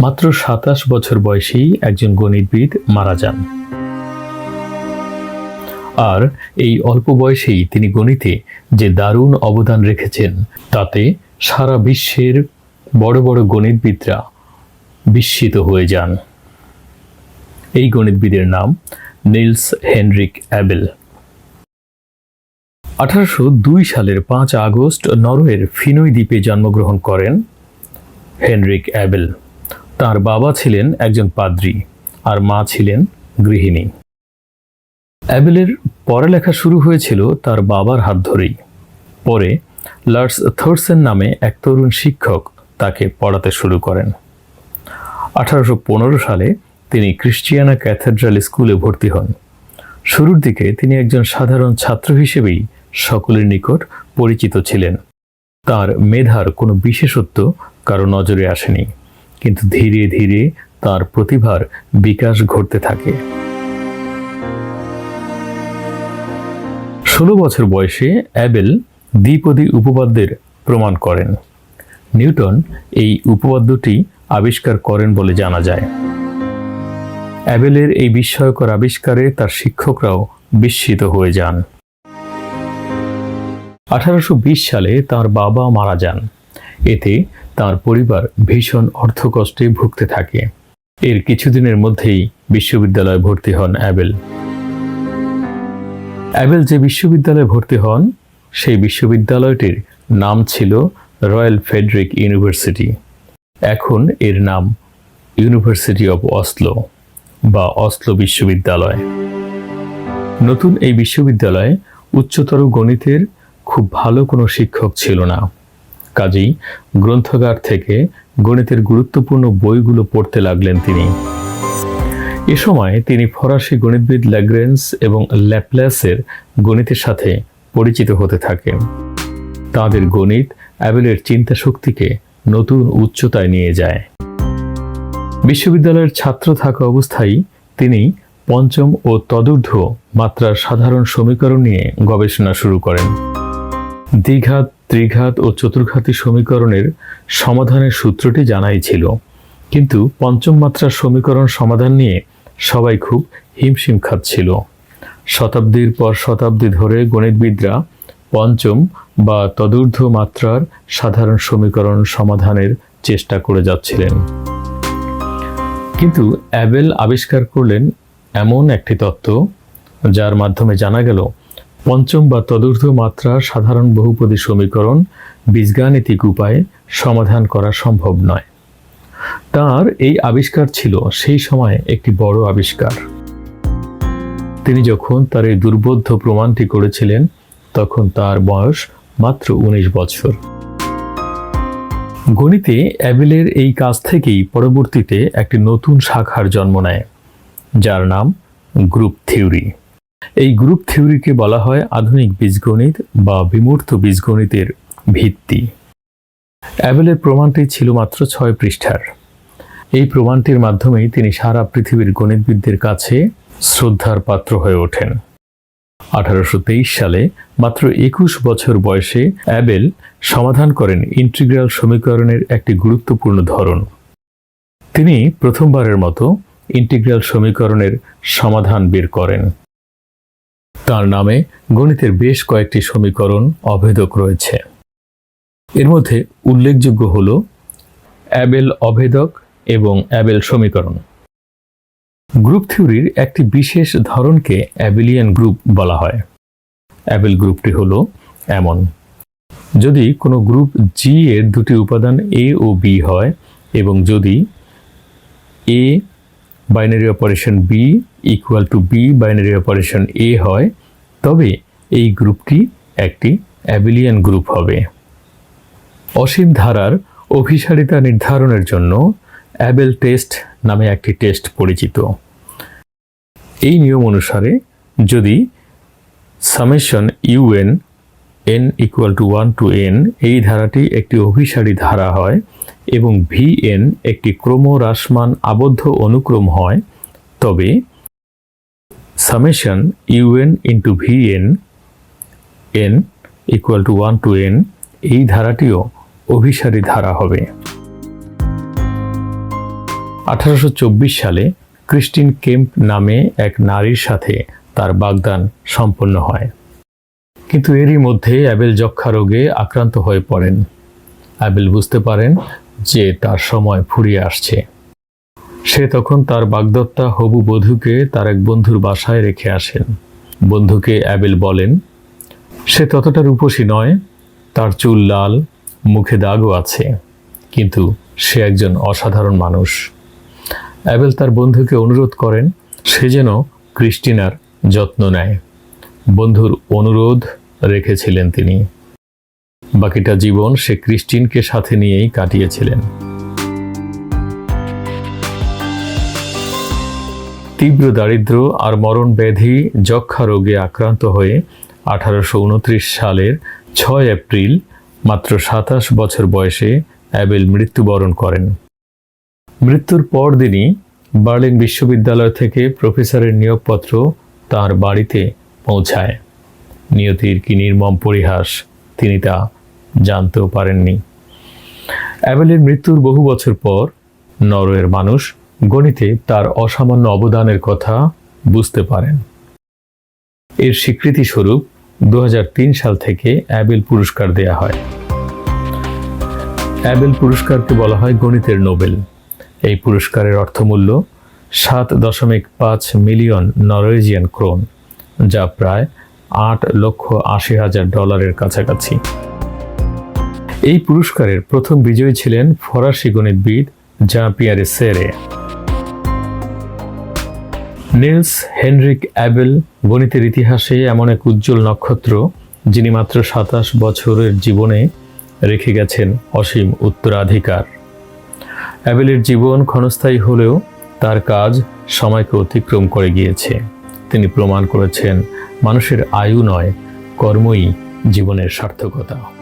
মাত্র সাতাশ বছর বয়সেই একজন গণিতবিদ মারা যান। আর এই অল্প বয়সেই তিনি গণিতে যে দারুণ অবদান রেখেছেন, তাতে সারা বিশ্বের বড় বড় গণিতবিদরা বিস্মিত হয়ে যান। এই গণিতবিদের নাম নিলস হেনরিক অ্যাবেল। আঠারোশো দুই সালের পাঁচ আগস্ট নরওয়ের ফিনই দ্বীপে জন্মগ্রহণ করেন হেনরিক অ্যাবেল। তার বাবা ছিলেন একজন পাদ্রী আর মা ছিলেন গৃহিণী। অ্যাবেলের পড়ালেখা শুরু হয়েছিল তার বাবার হাত ধরেই। পরে লার্স থোরসেন নামে এক তরুণ শিক্ষক তাকে পড়াতে শুরু করেন। আঠারোশো পনেরো সালে তিনি ক্রিশ্চিয়ানা ক্যাথেড্রাল স্কুলে ভর্তি হন। শুরুর দিকে তিনি একজন সাধারণ ছাত্র হিসেবেই সকলের নিকট পরিচিত ছিলেন। তার মেধার কোনো বিশেষত্ব কারও নজরে আসেনি। কিন্তু ধীরে ধীরে তার প্রতিভার বিকাশ ঘটতে থাকে। ষোলো বছর বয়সে অ্যাবেল দ্বিপদী উপপাদ্যের প্রমাণ করেন। নিউটন এই উপপাদ্যটি আবিষ্কার করেন বলে জানা যায়। অ্যাবেলের এই বিস্ময়কর আবিষ্কারে তার শিক্ষকরাও বিস্মিত হয়ে যান। আঠারোশ বিশ সালে তার বাবা মারা যান। এতে তার পরিবার ভীষণ অর্থকষ্টে ভুগতে থাকে। এর কিছুদিনের মধ্যেই বিশ্ববিদ্যালয়ে ভর্তি হন অ্যাবেল। অ্যাবেল যে বিশ্ববিদ্যালয়ে ভর্তি হন, সেই বিশ্ববিদ্যালয়টির নাম ছিল রয়্যাল ফেডরিক ইউনিভার্সিটি। এখন এর নাম ইউনিভার্সিটি অব অসলো বা অসলো বিশ্ববিদ্যালয়। নতুন এই বিশ্ববিদ্যালয়ে উচ্চতর গণিতের খুব ভালো কোনো শিক্ষক ছিল না। কাজেই গ্রন্থাগার থেকে গণিতের গুরুত্বপূর্ণ বইগুলো পড়তে লাগলেন তিনি। এ সময় তিনি ফরাসি গণিতবিদ ল্যাগ্রেন্স এবং ল্যাপ্লাসের গণিতের সাথে পরিচিত হতে থাকেন। তাদের গণিত অ্যাবেলের চিন্তা শক্তিকে নতুন উচ্চতায় নিয়ে যায়। বিশ্ববিদ্যালয়ের ছাত্র থাকা অবস্থায় তিনি পঞ্চম ও তদূর্ধ্ব মাত্রার সাধারণ সমীকরণ নিয়ে গবেষণা শুরু করেন। দ্বিঘাত ত্রিঘাত ও চতুর্ঘাতী সমীকরণের সমাধানের সূত্রটি জানাই ছিল। কিন্তু পঞ্চম মাত্রার সমীকরণ সমাধান নিয়ে সবাই খুব হিমশিম খাচ্ছিল। শতাব্দীর পর শতাব্দী ধরে গণিতবিদরা পঞ্চম বা তদূর্ধ্ব মাত্রার সাধারণ সমীকরণ সমাধানের চেষ্টা করে যাচ্ছিলেন। কিন্তু অ্যাবেল আবিষ্কার করলেন এমন একটি তত্ত্ব, যার মাধ্যমে জানা গেল পঞ্চম বা তদূর্ধ্ব মাত্রার সাধারণ বহুপদী সমীকরণ বীজগাণিতিক উপায়ে সমাধান করা সম্ভব নয়। তার এই আবিষ্কার ছিল সেই সময় একটি বড় আবিষ্কার। তিনি যখন তার এই দুর্বোধ্য প্রমাণটি করেছিলেন, তখন তার বয়স মাত্র উনিশ বছর। গণিতে অ্যাবেলের এই কাজ থেকেই পরবর্তীতে একটি নতুন শাখার জন্ম নেয়, যার নাম গ্রুপ থিওরি। এই গ্রুপ থিওরিকে বলা হয় আধুনিক বীজগণিত বা বিমূর্ত বীজগণিতের ভিত্তি। অ্যাবেলের প্রমাণটি ছিল মাত্র ছয় পৃষ্ঠার। এই প্রমাণটির মাধ্যমেই তিনি সারা পৃথিবীর গণিতবিদদের কাছে শ্রদ্ধার পাত্র হয়ে ওঠেন। আঠারোশ তেইশ সালে মাত্র একুশ বছর বয়সে অ্যাবেল সমাধান করেন ইন্টিগ্রাল সমীকরণের একটি গুরুত্বপূর্ণ ধরন। তিনি প্রথমবারের মতো ইন্টিগ্রাল সমীকরণের সমাধান বের করেন। তার নামে গণিতের বেশ কয়েকটি সমীকরণ অভেদক রয়েছে। এর মধ্যে উল্লেখযোগ্য হল অ্যাবেল অভেদক এবং অ্যাবেল সমীকরণ। গ্রুপ থিওরির একটি বিশেষ ধরনকে অ্যাবেলিয়ান গ্রুপ বলা হয়। অ্যাবেল গ্রুপটি হল এমন। যদি কোনো গ্রুপ জি এর দুটি উপাদান এ ও বি হয় এবং যদি A binary operation B equal to B binary operation A হয় তবে এই গ্রুপটি একটি অ্যাবিলিয়ান গ্রুপ হবে। অসীম ধারার অভিসারিতা নির্ধারণের জন্য অ্যাবেল টেস্ট নামে একটি টেস্ট পরিচিত। এই নিয়ম অনুসারে যদি summation U N N equal to one to N এই ধারাটি একটি অভিসারী ধারা হয় এবং ভি এন একটি ক্রমহ্রাসমান আবদ্ধ অনুক্রম হয়, তবে summation U N into N N equal to one to N এই ধারাটিও অভিসারী ধারা হবে। আঠারোশো চব্বিশ সালে ক্রিস্টিন কেম্প নামে এক নারীর সাথে তার বাগদান সম্পন্ন হয়। কিন্তু এরই মধ্যে অ্যাবেল যক্ষা রোগে আক্রান্ত হয়ে পড়েন। অ্যাবেল বুঝতে পারেন যে তার সময় ফুরিয়ে আসছে। সে তখন তার বাগদত্তা হবু বধূকে তার এক বন্ধুর বাসায় রেখে আসেন। বন্ধুকে অ্যাবেল বলেন, সে ততটা রূপসী নয়, তার চুল লাল, মুখে দাগও আছে, কিন্তু সে একজন অসাধারণ মানুষ। অ্যাবেল তার বন্ধুকে অনুরোধ করেন, সে যেন ক্রিস্টিনার যত্ন নেয়। বন্ধুর অনুরোধ রেখেছিলেন তিনি। বাকিটা জীবন সে ক্রিস্টিনকে সাথে নিয়েই কাটিয়েছিলেন। তীব্র দারিদ্র আর মরণ ব্যাধি যক্ষা রোগে আক্রান্ত হয়ে আঠারোশো উনত্রিশ সালের ছয় এপ্রিল মাত্র সাতাশ বছর বয়সে অ্যাবেল মৃত্যুবরণ করেন। মৃত্যুর পরদিনই বার্লিন বিশ্ববিদ্যালয় থেকে প্রফেসরের নিয়োগপত্র তার বাড়িতে পৌঁছায়। নিয়তির কি নির্মম পরিহাস তিনি তা জানতেও পারেননি। অ্যাবেলের মৃত্যুর বহু বছর পর নরওয়ের মানুষ গণিতে তার অসামান্য অবদানের কথা বুঝতে পারেন। এর স্বীকৃতি স্বরূপ দু হাজার তিন সাল থেকে অ্যাবেল পুরস্কার দেয়া হয়। অ্যাবেল পুরস্কারকে বলা হয় গণিতের নোবেল। এই পুরস্কারের অর্থমূল্য সাত দশমিক পাঁচ মিলিয়ন নরওয়েজিয়ান ক্রোন, যা প্রায় আট লক্ষ আশি হাজার ডলারের কাছাকাছি। এই পুরস্কারের প্রথম বিজয়ী ছিলেন ফরাসি গণিতবিদ জা পিয়ারে সেরে নিলস হেনরিক অ্যাবেল গণিতের ইতিহাসে এমন এক উজ্জ্বল নক্ষত্র, যিনি মাত্র সাতাশ বছরের জীবনে রেখে গেছেন অসীম উত্তরাধিকার। অ্যাবেলের জীবন ক্ষণস্থায়ী হলেও তার কাজ সময়কে অতিক্রম করে গিয়েছে। তিনি প্রমাণ করেছেন, মানুষের আয়ু নয়, কর্মই জীবনের সার্থকতা।